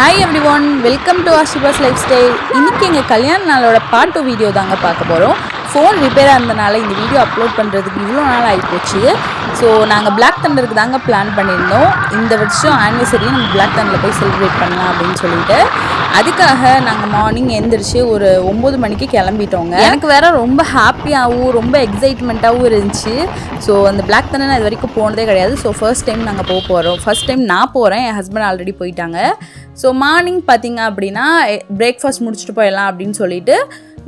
Hi everyone welcome to ஆஷிபாஸ் lifestyle இன்றைக்கி எங்கள் கல்யாண நாளோட பார்ட் டூ வீடியோ தாங்க பார்க்க போகிறோம் ஃபோன் ரிப்பேராக இருந்தனால இந்த வீடியோ அப்லோட் பண்ணுறதுக்கு இவ்வளோ நாள் ஆகிப்போச்சு ஸோ நாங்கள் பிளாக் தண்டருக்கு தாங்க பிளான் பண்ணியிருந்தோம். இந்த வருஷம் ஆனிவர்சரியை நம்ம பிளாக் தண்டரில் போய் செலிப்ரேட் பண்ணலாம் அப்படின்னு சொல்லிட்டு. அதுக்காக நாங்கள் மார்னிங் எழுந்திரிச்சு ஒரு ஒம்பது மணிக்கு கிளம்பிட்டோங்க. எனக்கு வேற ரொம்ப ஹாப்பியாகவும் ரொம்ப எக்ஸைட்மெண்ட்டாகவும் இருந்துச்சு. ஸோ அந்த பிளாக் தண்டர் நான் இது வரைக்கும் போனதே கிடையாது. ஸோ ஃபர்ஸ்ட் டைம் நாங்கள் போக போகிறோம் ஃபர்ஸ்ட் டைம் நான் போகிறேன் என் ஹஸ்பண்ட் ஆல்ரெடி போயிட்டாங்க. ஸோ மார்னிங் பார்த்தீங்க அப்படின்னா eh, பிரேக்ஃபாஸ்ட் முடிச்சுட்டு போயிடலாம் அப்படின்னு சொல்லிட்டு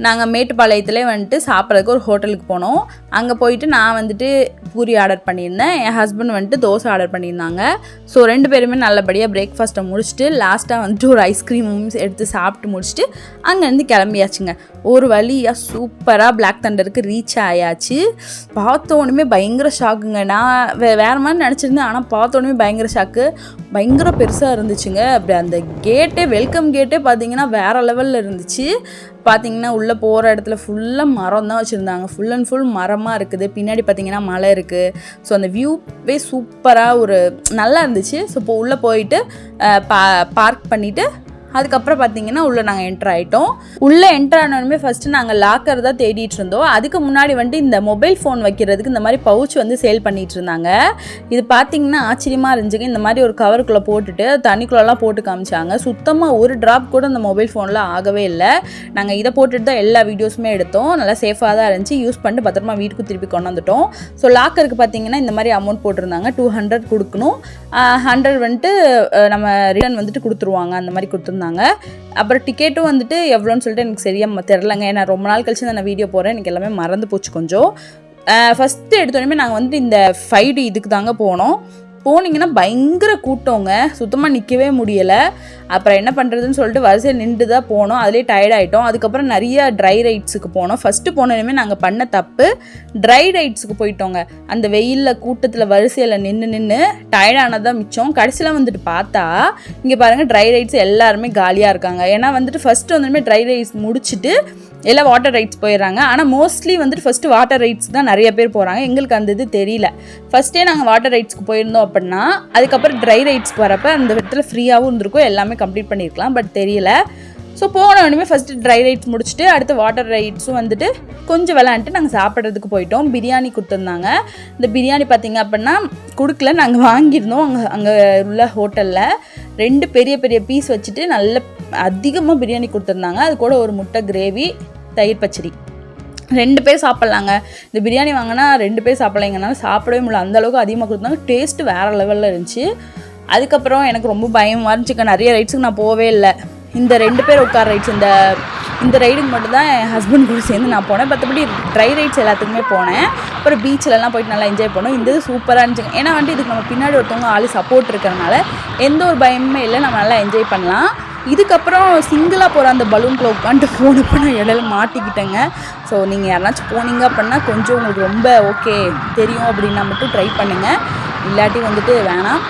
நாங்கள் மேட்டுப்பாளையத்துலேயே வந்துட்டு சாப்பிட்றதுக்கு ஒரு ஹோட்டலுக்கு போனோம். அங்கே போயிட்டு நான் வந்துட்டு பூரி ஆர்டர் பண்ணியிருந்தேன். என் ஹஸ்பண்ட் வந்துட்டு தோசை ஆர்டர் பண்ணியிருந்தாங்க. ஸோ ரெண்டு பேருமே நல்லபடியாக பிரேக்ஃபாஸ்ட்டை முடிச்சுட்டு லாஸ்ட்டாக வந்துட்டு ஒரு ஐஸ்கிரீமும் எடுத்து சாப்பிட்டு முடிச்சுட்டு அங்கேருந்து கிளம்பியாச்சுங்க. ஒரு வழியாக சூப்பராக பிளாக் தண்டருக்கு ரீச் ஆயாச்சு. பார்த்தோன்னுமே பயங்கர ஷாக்குங்க நான் வே வேறு மாதிரி நினச்சிருந்தேன். ஆனால் பார்த்தோன்னுமே பயங்கர ஷாக்கு பயங்கர பெருசாக இருந்துச்சுங்க. அப்படி அந்த கேட்டே வெல்கம் கேட்டே பார்த்தீங்கன்னா வேறு லெவலில் இருந்துச்சு. பார்த்தீங்கன்னா உள்ளே போகிற இடத்துல ஃபுல்லாக மரம் தான் வச்சுருந்தாங்க. ஃபுல் அண்ட் ஃபுல் மரமாக இருக்குது. பின்னாடி பார்த்தீங்கன்னா மலை இருக்குது ஸோ அந்த வியூவே சூப்பராக ஒரு நல்லா இருந்துச்சு. ஸோ இப்போ உள்ளே போயிட்டு பா பார்க் பண்ணிவிட்டு அதுக்கப்புறம் பார்த்தீங்கன்னா உள்ளே நாங்கள் என்ட்ரு ஆகிட்டோம் உள்ளே என்டர் ஆனோடனே ஃபஸ்ட்டு நாங்கள் லாக்கர் தான் தேடிட்டு இருந்தோம். அதுக்கு முன்னாடி வந்துட்டு இந்த மொபைல் ஃபோன் வைக்கிறதுக்கு இந்த மாதிரி பவுச் வந்து சேல் பண்ணிட்டு இருந்தாங்க. இது பார்த்தீங்கன்னா ஆச்சரியமாக இருந்துச்சுங்க. இந்த மாதிரி ஒரு கவருக்குள்ளே போட்டுட்டு தண்ணிக்குள்ளெல்லாம் போட்டு காமிச்சாங்க. சுத்தமாக ஒரு ட்ராப் கூட அந்த மொபைல் ஃபோனில் ஆகவே இல்லை. நாங்கள் இதை போட்டுட்டு தான் எல்லா வீடியோஸுமே எடுத்தோம். நல்லா சேஃபாக தான் இருந்துச்சு. யூஸ் பண்ணிட்டு பத்திரமா வீட்டுக்கு திருப்பி கொண்டு வந்துட்டோம். ஸோ லாக்கருக்கு பார்த்தீங்கன்னா இந்த மாதிரி அமௌண்ட் போட்டிருந்தாங்க. டூ ஹண்ட்ரட் கொடுக்கணும். ஹண்ட்ரட் வந்துட்டு நம்ம ரிட்டர்ன் வந்துட்டு கொடுத்துருவாங்க. அந்த மாதிரி கொடுத்துருந்தாங்க. அப்புறம் டிக்கெட்டும் வந்துட்டு எவ்வளோன்னு சொல்லிட்டு எனக்கு சரியாக தெரிலங்க ஏன்னா ரொம்ப நாள் கழிச்சு நான் வீடியோ போகிறேன் எனக்கு எல்லாமே மறந்து போச்சு கொஞ்சம். ஃபஸ்ட்டு எடுத்தோடனே நாங்கள் வந்துட்டு இந்த ஃபைவ் இதுக்கு தாங்க போனோம். போனீங்கன்னா பயங்கர கூட்டங்க. சுத்தமாக நிற்கவே முடியலை. அப்புறம் என்ன பண்ணுறதுன்னு சொல்லிட்டு வரிசையில் நின்று தான் போனோம். அதிலே டயர்ட் ஆகிட்டோம் அதுக்கப்புறம் நிறைய ட்ரை ரைட்ஸுக்கு போனோம். ஃபஸ்ட்டு போனதுமே நாங்கள் பண்ண தப்பு. ட்ரை ரைட்ஸுக்கு போயிட்டோங்க. அந்த வெயிலில் கூட்டத்தில் வரிசையில் நின்று நின்று டயர்டானதான் மிச்சம். கடைசியில் வந்துட்டு பார்த்தா இங்கே பாருங்கள் ட்ரை ரைட்ஸ் எல்லாருமே காலியாக இருக்காங்க. ஏன்னா வந்துட்டு ஃபஸ்ட்டு வந்துமே ட்ரை ரைட்ஸ் முடிச்சுட்டு எல்லாம் வாட்டர் ரைட்ஸ் போயிடுறாங்க. ஆனால் மோஸ்ட்லி வந்துட்டு ஃபஸ்ட்டு வாட்டர் ரைட்ஸ் தான் நிறைய பேர் போகிறாங்க எங்களுக்கு அந்த இது தெரியல. ஃபஸ்ட்டே நாங்கள் வாட்டர் ரைட்ஸ்க்கு போயிருந்தோம் அப்படின்னா அதுக்கப்புறம் ட்ரை ரைட்ஸ்க்கு வரப்போ அந்த இடத்துல ஃப்ரீயாகவும் இருந்திருக்கும். எல்லாமே கம்ப்ளீட் பண்ணியிருக்கலாம் பட் தெரியல. ஸோ போன உடனே ஃபஸ்ட்டு ட்ரை ரைட்ஸ் முடிச்சுட்டு அடுத்து வாட்டர் ரைட்ஸும் வந்துட்டு கொஞ்சம் விளாண்டுட்டு நாங்கள் சாப்பிட்றதுக்கு போயிட்டோம். பிரியாணி கொடுத்துருந்தாங்க. இந்த பிரியாணி பார்த்தீங்க அப்படின்னா கொடுக்கல. நாங்கள் வாங்கியிருந்தோம். அங்கே அங்கே உள்ள ஹோட்டலில் ரெண்டு பெரிய பெரிய பீஸ் வச்சுட்டு நல்ல அதிகமாக பிரியாணி கொடுத்துருந்தாங்க. அது கூட ஒரு முட்டை கிரேவி தயிர் பச்சடி. ரெண்டு பேர் சாப்பிட்லாங்க. இந்த பிரியாணி வாங்கினா ரெண்டு பேர் சாப்பிட்லைங்கனால சாப்பிடவே முடியல. அந்த அளவுக்கு அதிகமாக கொடுத்தாங்க. டேஸ்ட்டு வேறு லெவலில் இருந்துச்சு. அதுக்கப்புறம் எனக்கு ரொம்ப பயமாக இருந்துச்சுங்க நிறைய ரைட்ஸுக்கு நான் போவே இல்லை. இந்த ரெண்டு பேர் உட்கார ரைட்ஸ் இந்த இந்த ரைடுக்கு மட்டும்தான் என் ஹஸ்பண்ட் கூட சேர்ந்து நான் போனேன். மற்றபடி ட்ரை ரைட்ஸ் எல்லாத்துக்குமே போனேன். அப்புறம் பீச்சிலலாம் போயிட்டு நல்லா என்ஜாய் பண்ணோம். இந்த இது சூப்பராக இருந்துச்சுங்க ஏன்னா வந்துட்டு இதுக்கு நம்ம பின்னாடி ஒருத்தவங்க ஆள் சப்போர்ட் இருக்கிறனால எந்த ஒரு பயமுமே இல்லை. நம்ம நல்லா என்ஜாய் பண்ணலாம். இதுக்கப்புறம் சிங்கிளாக போகிற அந்த பலூன்குள்ளே உட்காந்துட்டு போனப்போ நான் இடையில மாட்டிக்கிட்டேங்க. ஸோ நீங்கள் யாராச்சும் போனீங்க அப்படின்னா கொஞ்சம் உங்களுக்கு ரொம்ப ஓகே தெரியும் அப்படின்னா மட்டும் ட்ரை பண்ணுங்கள் இல்லாட்டி வந்துட்டு வேணாம்.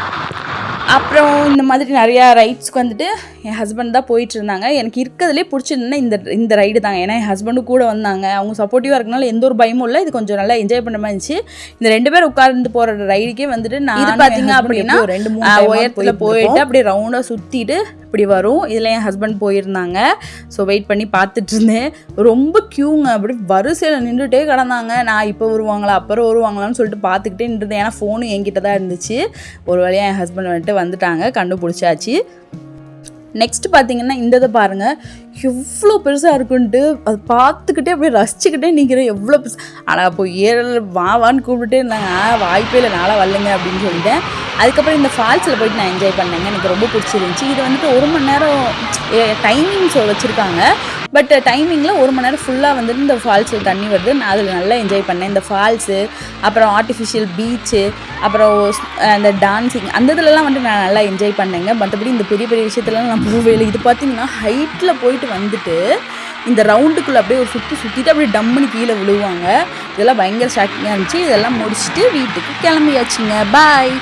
அப்புறம் இந்த மாதிரி நிறையா ரைட்ஸ்க்கு வந்துட்டு என் ஹஸ்பண்ட் தான் போயிட்டு இருந்தாங்க எனக்கு இருக்கிறதுலே பிடிச்சிருந்தா இந்த இந்த ரைடு தாங்க. ஏன்னா என் ஹஸ்பண்டும் கூட வந்தாங்க. அவங்க சப்போர்ட்டிவாக இருக்கனால எந்த ஒரு பயமும் இல்லை. இது கொஞ்சம் நல்லா என்ஜாய் பண்ண மாதிரி இருந்துச்சு. இந்த ரெண்டு பேர் உட்கார்ந்து போகிற ரைடுக்கே வந்துட்டு நான் பார்த்தீங்க அப்படின்னா ரெண்டு மூணு உயரத்தில் போயிட்டு அப்படியே ரவுண்டாக சுற்றிட்டு இப்படி வரும். இதில் என் ஹஸ்பண்ட் போயிருந்தாங்க. ஸோ வெயிட் பண்ணி பார்த்துட்டு இருந்தேன். ரொம்ப க்யூங்க அப்படி வரிசையில் நின்றுட்டே கிடந்தாங்க. நான் இப்போ வருவாங்களா அப்புறம் வருவாங்களான்னு சொல்லிட்டு பார்த்துக்கிட்டே நின்றுட்டேன். ஏன்னா ஃபோனு என்கிட்ட தான் இருந்துச்சு. ஒரு வழியாக என் ஹஸ்பண்ட் வந்துட்டு வந்துட்டாங்க கண்டுபிடிச்சாச்சு. நெக்ஸ்ட் பார்த்தீங்கன்னா இந்த இதை பாருங்கள் எவ்வளோ பெருசாக இருக்குன்ட்டு அது பார்த்துக்கிட்டே அப்படியே ரசிச்சுக்கிட்டே நிற்கிறேன் எவ்வளோ பெருசு ஆனால் அப்போ ஏறல வா வான்னு கூப்பிட்டுட்டே இருந்தாங்க. "ஆ, வாய்ப்பே இல்லை நாளாக வரலைங்க அப்படின்னு சொல்லிட்டேன். அதுக்கப்புறம் இந்த ஃபால்ஸில் போயிட்டு நான் என்ஜாய் பண்ணேங்க. எனக்கு ரொம்ப பிடிச்சிருந்துச்சி. இது வந்துட்டு ஒரு மணி நேரம் டைமிங்ஸ் வச்சுருக்காங்க. பட் டைமிங்கில் uh, ஒரு மணி நேரம் ஃபுல்லாக வந்துட்டு இந்த ஃபால்ஸில் தண்ணி வருது. நான் அதில் நல்லா என்ஜாய் பண்ணேன். இந்த ஃபால்ஸு அப்புறம் ஆர்டிஃபிஷியல் பீச்சு அப்புறம் அந்த டான்ஸிங் அந்த இதுலலாம் வந்துட்டு நான் நல்லா என்ஜாய் பண்ணேங்க. மற்றபடி இந்த பெரிய பெரிய விஷயத்துலலாம் நான் போகவே இல்லை. இது பார்த்தீங்கன்னா ஹைட்டில் போயிட்டு வந்துட்டு இந்த ரவுண்டுக்குள்ளே அப்படியே ஒரு சுற்றி சுற்றிட்டு அப்படியே டம்முன்னு கீழே விழுவாங்க. இதெல்லாம் பயங்கர ஷாக்கிங்காக இருந்துச்சு. இதெல்லாம் முடிச்சுட்டு வீட்டுக்கு கிளம்பியாச்சுங்க. பாய்